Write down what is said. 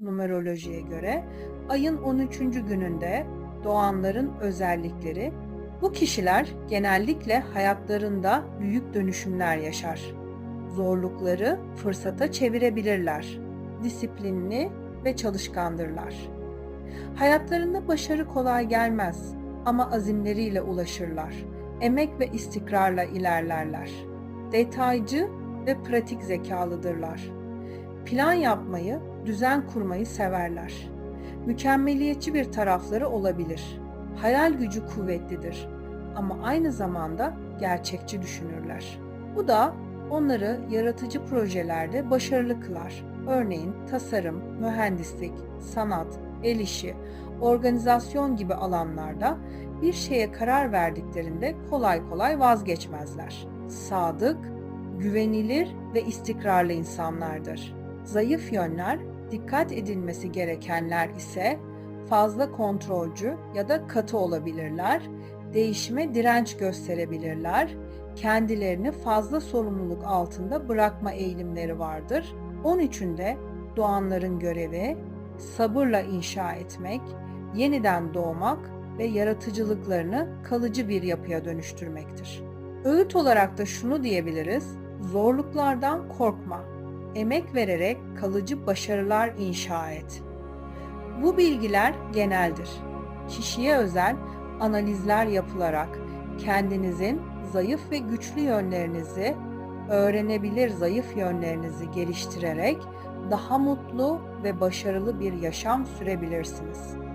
numerolojiye göre ayın 13. gününde doğanların özellikleri bu kişiler genellikle hayatlarında büyük dönüşümler yaşar. Zorlukları fırsata çevirebilirler. Disiplinli ve çalışkandırlar. Hayatlarında başarı kolay gelmez ama azimleriyle ulaşırlar. Emek ve istikrarla ilerlerler. Detaycı ve pratik zekalıdırlar. Plan yapmayı, düzen kurmayı severler. Mükemmeliyetçi bir tarafları olabilir. Hayal gücü kuvvetlidir ama aynı zamanda gerçekçi düşünürler. Bu da onları yaratıcı projelerde başarılı kılar. Örneğin tasarım, mühendislik, sanat, el işi, organizasyon gibi alanlarda bir şeye karar verdiklerinde kolay kolay vazgeçmezler. Sadık, güvenilir ve istikrarlı insanlardır. Zayıf yönler, dikkat edilmesi gerekenler ise fazla kontrolcü ya da katı olabilirler, değişime direnç gösterebilirler, kendilerini fazla sorumluluk altında bırakma eğilimleri vardır. 13'ünde doğanların görevi sabırla inşa etmek, yeniden doğmak ve yaratıcılıklarını kalıcı bir yapıya dönüştürmektir. Öğüt olarak da şunu diyebiliriz, zorluklardan korkma, emek vererek kalıcı başarılar inşa et. Bu bilgiler geneldir. Kişiye özel analizler yapılarak kendinizin zayıf ve güçlü yönlerinizi, öğrenebilir zayıf yönlerinizi geliştirerek daha mutlu ve başarılı bir yaşam sürebilirsiniz.